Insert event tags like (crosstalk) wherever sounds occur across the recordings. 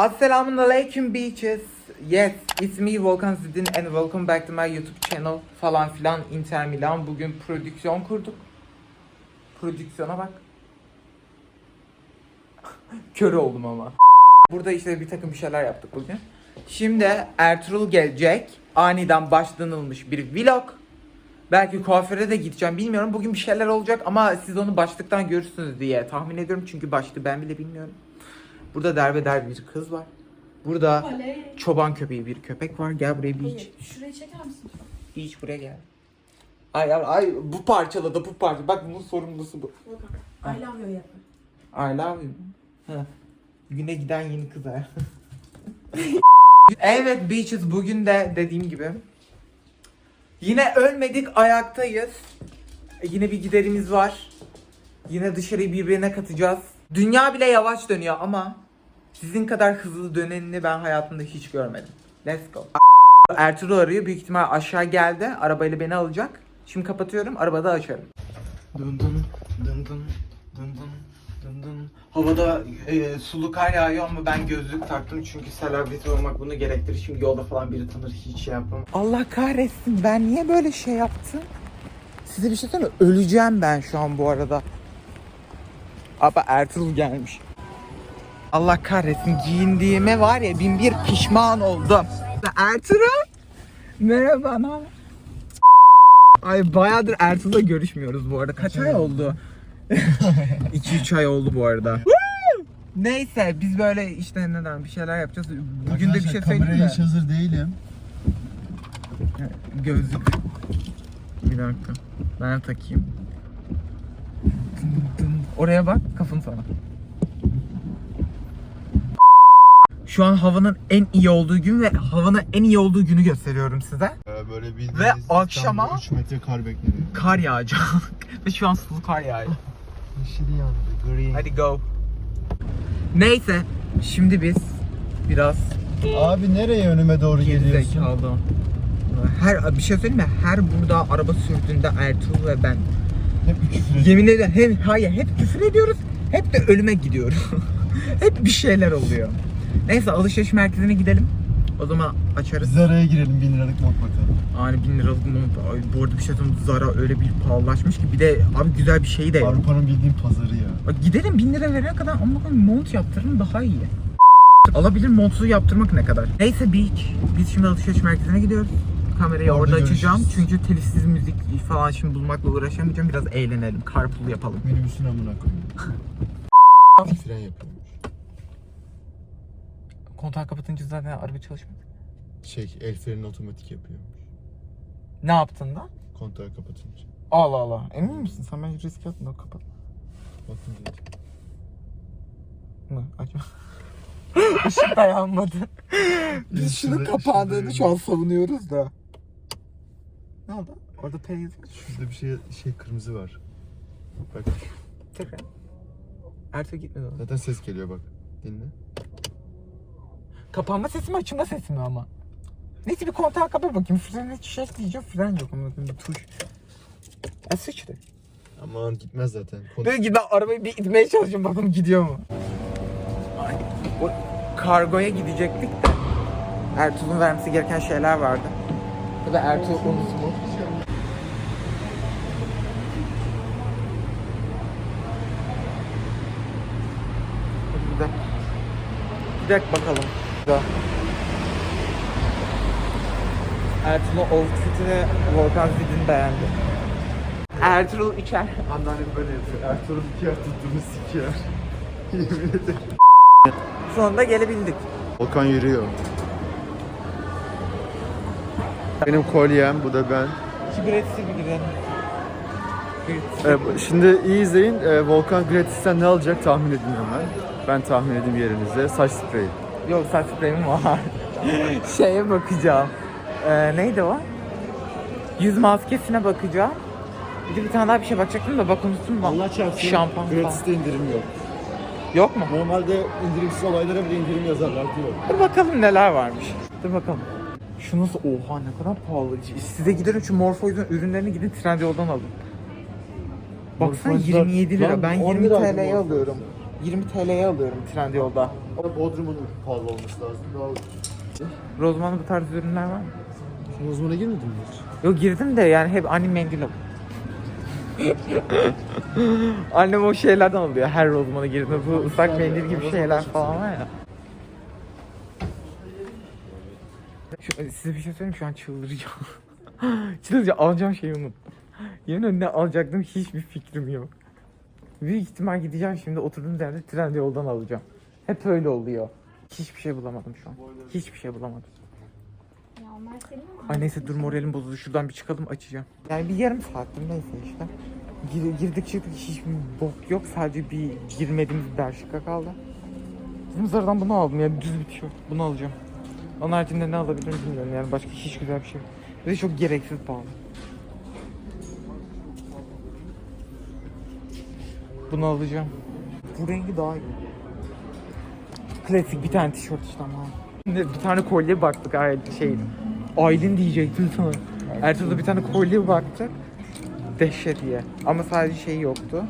Assalamu alaikum bitches. Yes, it's me Volkan Zidin and welcome back to my YouTube channel falan filan Inter Milan. Bugün prodüksiyon kurduk. Prodüksiyona bak. (laughs) Kör oldum ama. Burada işte bir takım bir şeyler yaptık bugün. Şimdi Ertuğrul gelecek. Aniden başlanılmış bir vlog. Belki kuaföre de gideceğim bilmiyorum. Bugün bir şeyler olacak ama siz onu başlıktan görürsünüz diye tahmin ediyorum. Çünkü başlığı ben bile bilmiyorum. Burada derbeder bir kız var. Burada Oley. çoban köpeği bir köpek var. Gel buraya bir iç. Hayır, şurayı çeker misin? Bir iç buraya gel. Ay ay, ay bu parçaladı bu parça. Bak bunun sorumlusu bu. I love you yapın. I love you. Ha. Güne giden yeni kız ha. (laughs) evet Beaches bugün de dediğim gibi. Yine ölmedik ayaktayız. Yine bir giderimiz var. Yine dışarıyı birbirine katacağız. Dünya bile yavaş dönüyor ama sizin kadar hızlı dönenini ben hayatımda hiç görmedim. Let's go. Ertuğrul arıyor. Büyük ihtimal aşağı geldi. Arabayla beni alacak. Şimdi kapatıyorum. Arabada açarım. Dın dın dın dın dın dın dın dın. Havada e, sulu kar yağıyor ama ben gözlük taktım çünkü selebriti olmak bunu gerektirir. Şimdi yolda falan biri tanır hiç şey yapmam. Allah kahretsin ben niye böyle şey yaptım? Size bir şey söyleyeyim mi? Öleceğim ben şu an bu arada. Ama Ertuğrul gelmiş. Allah kahretsin giyindiğime var ya bin bir pişman oldum. Ertuğrul. Merhaba ne? Ay bayağıdır Ertuğrul'la görüşmüyoruz bu arada. Kaç ay oldu? (laughs) 2-3 ay oldu bu arada. Neyse biz böyle işte neden bir şeyler yapacağız. Bugün de bir şey söyleyeyim kameraya mi? hiç hazır değilim. Gözlük. Bir dakika. Ben takayım. Oraya bak kafın sana. Şu an havanın en iyi olduğu gün ve havanın en iyi olduğu günü gösteriyorum size. Ee, Böyle bildiğiniz Ve akşama- 3 metre kar bekleniyor. Kar yağacak. (laughs) ve şu an sulu kar yağıyor. Yeşili yandı, green. Hadi go. Neyse şimdi biz biraz Abi nereye önüme doğru geliyorsun? gerizekalı. Her bir şey söyleyeyim mi? Her burada araba sürdüğünde Ertuğrul ve ben Hep bir küfür ediyor. Yemin ederim hem hayır hep küfür ediyoruz hep de ölüme gidiyoruz. (laughs) hep bir şeyler oluyor. Neyse alışveriş merkezine gidelim. O zaman açarız. Biz araya girelim 1000 liralık bakalım. Yani bin liralık mont. Ay, bu arada bir şey söyleyeyim Zara öyle bir pahalılaşmış ki bir de abi güzel bir şey de yok. Avrupa'nın bildiğin pazarı ya. Bak gidelim bin lira verene kadar ama mont yaptırın daha iyi. Alabilir montsuz yaptırmak ne kadar? Neyse beach. Biz şimdi alışveriş merkezine gidiyoruz. Kamerayı Orada orada, açacağım çünkü telifsiz müzik falan şimdi bulmakla uğraşamayacağım. Biraz eğlenelim, carpool yapalım. Minibüsün amına koyayım. Fren yapıyormuş. Kontağı kapatınca zaten araba çalışmaz. Şey, el freni otomatik yapıyormuş. Ne yaptın da? Kontağı kapatınca. Allah Allah. Emin misin? Sen bence risk atma. Kapat. Bakın dedim. Mı? Acaba? (laughs) Işık da yanmadı. Biz şunun kapandığını şu an savunuyoruz da. Ne oldu? Orada P yazıyor. Şurada bir şey şey kırmızı var. Bak Tekrar. Ertuğ gitmedi o. zaten ses geliyor bak. Dinle. Kapanma sesi mi açılma sesi mi ama? Neyse bir kontağı kapa bakayım. Freni şey diyeceğim. Fren yok bakayım bir tuş. Ya sıçtı. Aman gitmez zaten. Kont- Böyle giden arabayı bir itmeye çalışıyorum bakalım gidiyor mu? Ay, o kargoya gidecektik de Ertuğrul'un vermesi gereken şeyler vardı. Tabi Ertuğrul unutmuş. Hadi gidelim. Gidelim bakalım. Burada. Ertuğrul'un outfitini Volkan Zidin beğendi. Ertuğrul içer. Anneannem böyle yapıyor. Ertuğrul iki yer tuttuğunu sikiyor. (laughs) Yemin ederim. Sonunda gelebildik. Volkan yürüyor. Benim kolyem, bu da ben. Kibretsiz bir gidelim. Ee, şimdi iyi izleyin. Ee, Volkan Gratis'ten ne alacak tahmin edin hemen. Ben tahmin edeyim yerinize. Saç spreyi. Yok saç spreyim var. (laughs) Şeye bakacağım. Ee, neydi o? Yüz maskesine bakacağım. Bir de bir tane daha bir şey bakacaktım da bak unuttum lan. Şampuan falan. Gratis'te indirim yok. Yok mu? Normalde indirimsiz olaylara bile indirim yazarlar diyor. Dur bakalım neler varmış. Dur bakalım. Şu nasıl? Oha ne kadar pahalı. Size giderim şu Morpheus'un ürünlerini gidin Trendyol'dan alın. Baksana Morpheus'lar- 27 lira. Lan Ben 10 20 liraydı TL'ye alıyorum. 20 TL'ye alıyorum Trendyol'da. Bodrum'un pahalı olması lazım. Daha. Rozman'da bu tarz ürünler var mı? Sen o zamana girmedin mi hiç? Yok girdim de yani hep annem mendil alıyor. (laughs) Annem o şeylerden alıyor. Her rozmana girdiğinde bu ıslak mendil gibi şeyler falan var ya. Şu, size bir şey söyleyeyim şu an çıldıracağım. (laughs) çıldıracağım. Alacağım şeyi unuttum. Yemin ederim ne alacaktım hiçbir fikrim yok. Büyük ihtimal gideceğim şimdi oturduğum yerde tren yoldan alacağım. Hep öyle oluyor. Hiçbir şey bulamadım şu an. Hiçbir şey bulamadım. Ay neyse dur moralim bozuldu. Şuradan bir çıkalım açacağım. Yani bir yarım saattir neyse işte. Gir- girdik çıktık hiçbir bok yok. Sadece bir girmediğimiz bir Belçika kaldı. Bizim Zara'dan bunu aldım yani düz bir tişört. Bunu alacağım. Onun haricinde ne alabilirim bilmiyorum yani başka hiç güzel bir şey yok. Ve çok gereksiz pahalı. Bunu alacağım. Bu rengi daha iyi. Klasik bir tane tişört işte ama. Bir tane kolye baktık şey. Aylin diyecektim sana. Ertuğrul'da bir tane kolye baktık. Dehşet diye. Ama sadece şey yoktu.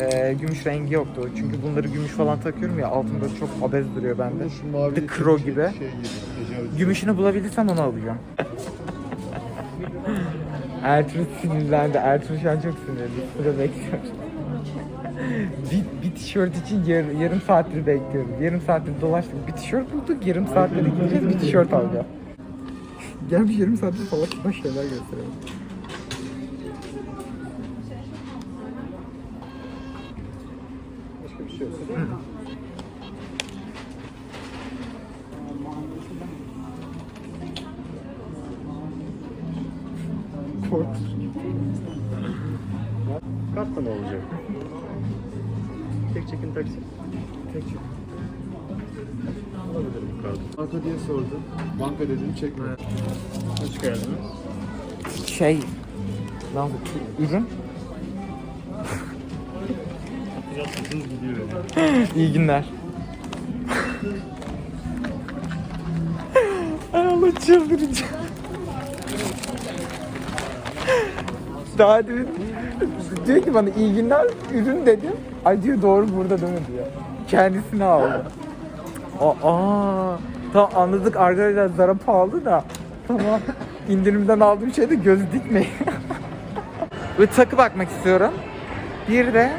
Ee, gümüş rengi yoktu. Çünkü bunları gümüş falan takıyorum ya böyle çok abez duruyor bende. Şu mavi Bir de kro gibi. Şey gibi. tecavüz. Gümüşünü bulabilirsem onu alacağım. Ertuğrul sinirlendi. Ertuğrul şu an çok sinirli. Sıra bekliyor. bir, bir tişört için yar- yarım saattir bekliyoruz. Yarım saattir dolaştık. Bir tişört bulduk. Yarım saattir gideceğiz. Bir tişört alacağım. Gelmiş yarım saattir sapan şeyler gösteriyor. Kartla ne olacak? Tek çekin taksi. Tek çek. Alabilirim bu kartı. Banka diye sordu. Banka dedim çekme. Kaç geldiniz? Şey... Lan ürün. Hız (laughs) gidiyor. İyi günler. (laughs) Ay Allah çıldıracağım. Daha demin diyor ki bana iyi günler ürün dedim. Ay diyor doğru burada mi diyor. Kendisini aldı. Aa, tamam anladık arkadaşlar Zara pahalı da. Tamam indirimden aldığım şeyde göz dikmeyin. (laughs) Ve takı bakmak istiyorum. Bir de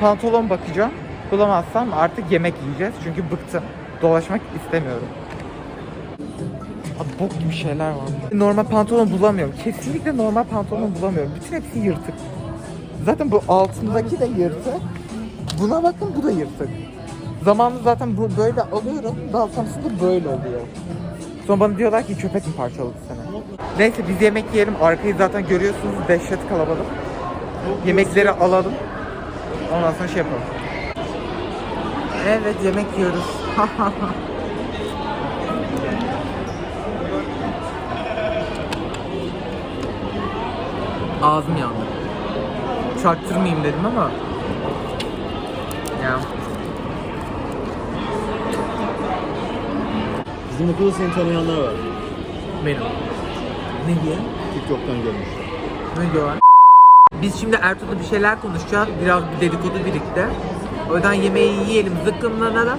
pantolon bakacağım. Bulamazsam artık yemek yiyeceğiz. Çünkü bıktım. Dolaşmak istemiyorum. Abi bok gibi şeyler var. Normal pantolon bulamıyorum. Kesinlikle normal pantolon bulamıyorum. Bütün hepsi yırtık. Zaten bu altındaki de yırtık. Buna bakın bu da yırtık. Zamanında zaten bu böyle alıyorum. Daha sonrasında böyle oluyor. Sonra bana diyorlar ki köpek mi parçaladı seni? Neyse biz yemek yiyelim. Arkayı zaten görüyorsunuz dehşet kalabalık. Yemekleri alalım. Ondan sonra şey yapalım. Evet yemek yiyoruz. (laughs) Ağzım yandı. Çaktırmayayım dedim ama. Ya. Bizim okulda seni tanıyanlar var. Benim. Ne diye? TikTok'tan görmüşler. Ne diyorlar? Biz şimdi Ertuğrul'da bir şeyler konuşacağız. Biraz bir dedikodu birlikte. O yüzden yemeği yiyelim, zıkkımlanalım.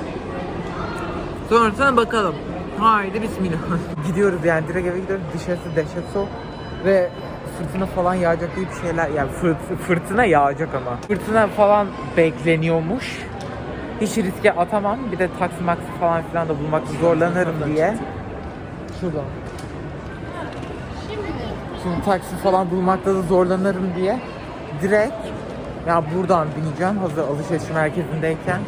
Sonrasına bakalım. Haydi bismillah. (laughs) gidiyoruz yani direkt eve gidiyoruz. Dışarısı dehşet soğuk. Ve fırtına falan yağacak diye bir şeyler yani fırt- fırtına yağacak ama. Fırtına falan bekleniyormuş. Hiç riske atamam. Bir de taksi maksi falan filan da bulmakta zorlanırım diye. Şuradan. Şimdi taksi falan bulmakta da zorlanırım diye direkt ya buradan bineceğim hazır alışveriş merkezindeyken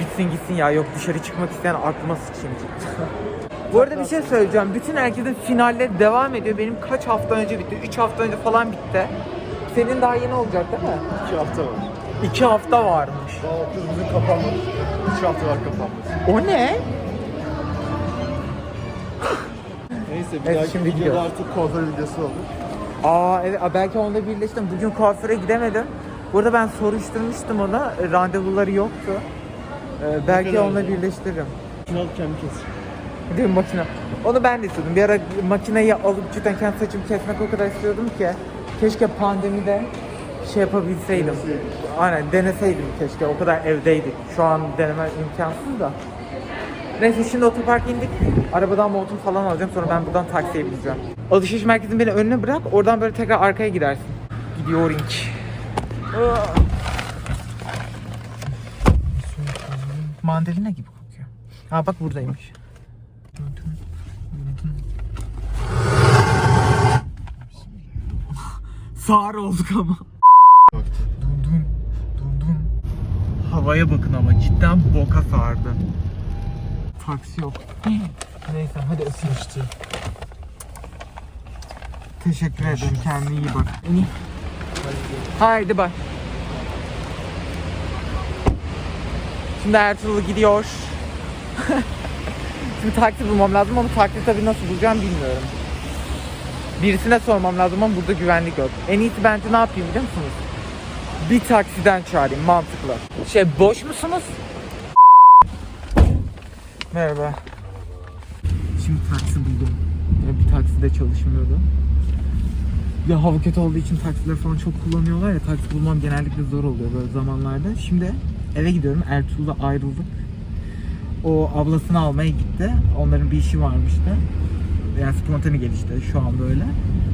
bitsin gitsin ya yok dışarı çıkmak isteyen aklıma sıçayım Bu arada bir şey söyleyeceğim. Bütün herkesin finalleri devam ediyor. Benim kaç hafta önce bitti? 3 hafta önce falan bitti. Senin daha yeni olacak değil mi? İki hafta var. 2 hafta varmış. Daha bizim kapanmadı. Üç hafta var kapanması. O ne? Neyse bir Evet, dahaki şimdi videoda gidiyoruz. artık kuaför videosu olur. Aa evet belki onunla birleştim. Bugün kuaföre gidemedim. Burada ben soruşturmuştum ona. Randevuları yoktu. Ee, belki onunla birleştiririm. Şunu alıp kendi kes. Değil mi makine? Onu ben de istiyordum. Bir ara makineyi alıp cidden kendi saçımı kesmek o kadar istiyordum ki. Keşke pandemide şey yapabilseydim. Aynen deneseydim keşke. O kadar evdeydik. Şu an deneme imkansız da. Neyse şimdi otoparka indik. Arabadan montum falan alacağım. Sonra ben buradan taksiye bineceğim. Alışveriş merkezini beni önüne bırak. Oradan böyle tekrar arkaya gidersin. Gidiyor ink. Mandalina gibi kokuyor. Ha bak buradaymış. Sağır olduk ama. Dun dun dun dun. Havaya bakın ama cidden boka sardı. Taksi yok. Neyse hadi öpeyim. Teşekkür ederim. Kendine iyi bak. Haydi bay. Şimdi Ertuğrul gidiyor. (laughs) Şimdi taksi bulmam lazım ama taksi tabii nasıl bulacağım bilmiyorum. Birisine sormam lazım ama burada güvenlik yok. En iyisi bence ne yapayım biliyor musunuz? Bir taksiden çağırayım mantıklı. Şey boş musunuz? Merhaba. Şimdi taksi buldum. Ya bir taksi de çalışmıyordu. Ya hava kötü olduğu için taksiler falan çok kullanıyorlar ya taksi bulmam genellikle zor oluyor böyle zamanlarda. Şimdi eve gidiyorum. Ertuğrul'da ayrıldık. O ablasını almaya gitti. Onların bir işi varmıştı. Yani spontane gelişti şu an böyle.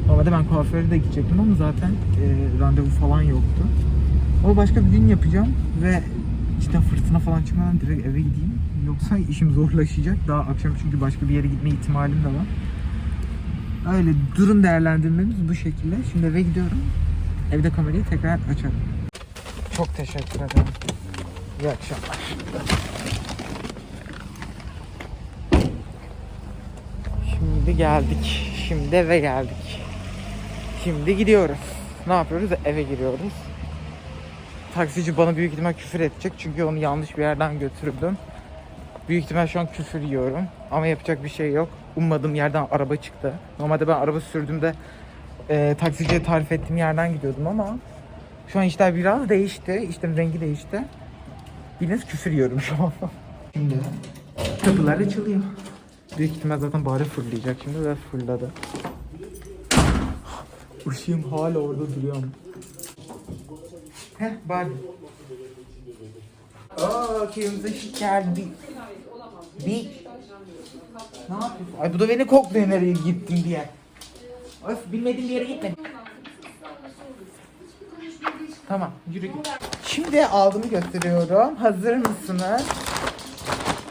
Normalde ben kuaföre de gidecektim ama zaten e, randevu falan yoktu. Ama başka bir gün yapacağım ve cidden fırtına falan çıkmadan direkt eve gideyim. Yoksa işim zorlaşacak. Daha akşam çünkü başka bir yere gitme ihtimalim de var. Öyle durum değerlendirmemiz bu şekilde. Şimdi eve gidiyorum. Evde kamerayı tekrar açarım. Çok teşekkür ederim. İyi akşamlar. Şimdi geldik. Şimdi eve geldik. Şimdi gidiyoruz. Ne yapıyoruz? Eve giriyoruz. Taksici bana büyük ihtimal küfür edecek çünkü onu yanlış bir yerden götürdüm. Büyük ihtimal şu an küfür yiyorum ama yapacak bir şey yok. Ummadığım yerden araba çıktı. Normalde ben araba sürdüğümde e, taksiciye tarif ettiğim yerden gidiyordum ama şu an işler biraz değişti. İşte rengi değişti. Bildiğiniz küfür yiyorum şu an. (laughs) Şimdi kapılar açılıyor. Büyük ihtimal zaten bari fırlayacak şimdi ve fırladı. Işığım hala orada duruyor ama. Heh bari. Aa kırmızı ışık geldi. Bir. Ne yapıyorsun? Ay bu da beni kokluyor nereye gittim diye. Öf bilmediğim bir yere gitmedim. Tamam yürü git. Şimdi aldığımı gösteriyorum. Hazır mısınız?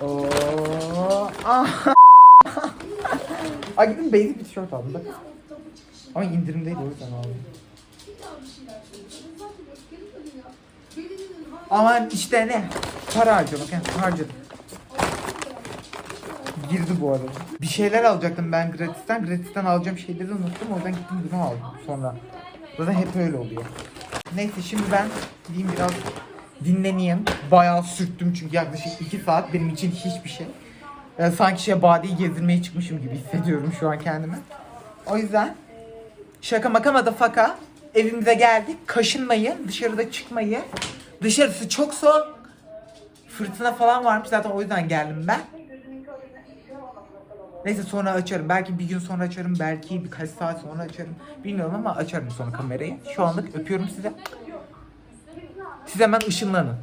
Oo. Ah. Ay gidin basic bir tişört aldım bak. Ama indirimdeydi o yüzden aldım. Aman işte ne? Para harcamak yani harcadım. Girdi bu arada. Bir şeyler alacaktım ben gratisten. Gratisten alacağım şeyleri unuttum. O yüzden gittim bunu aldım sonra. Zaten hep öyle oluyor. Neyse şimdi ben gideyim biraz dinleneyim. Bayağı sürttüm çünkü yaklaşık 2 saat benim için hiçbir şey. Yani sanki şey badiyi gezdirmeye çıkmışım gibi hissediyorum şu an kendimi. O yüzden şaka maka faka evimize geldik. Kaşınmayın, dışarıda çıkmayın. Dışarısı çok soğuk. Fırtına falan varmış zaten o yüzden geldim ben. Neyse sonra açarım. Belki bir gün sonra açarım. Belki birkaç saat sonra açarım. Bilmiyorum ama açarım sonra kamerayı. Şu anlık öpüyorum size. Siz hemen ışınlanın.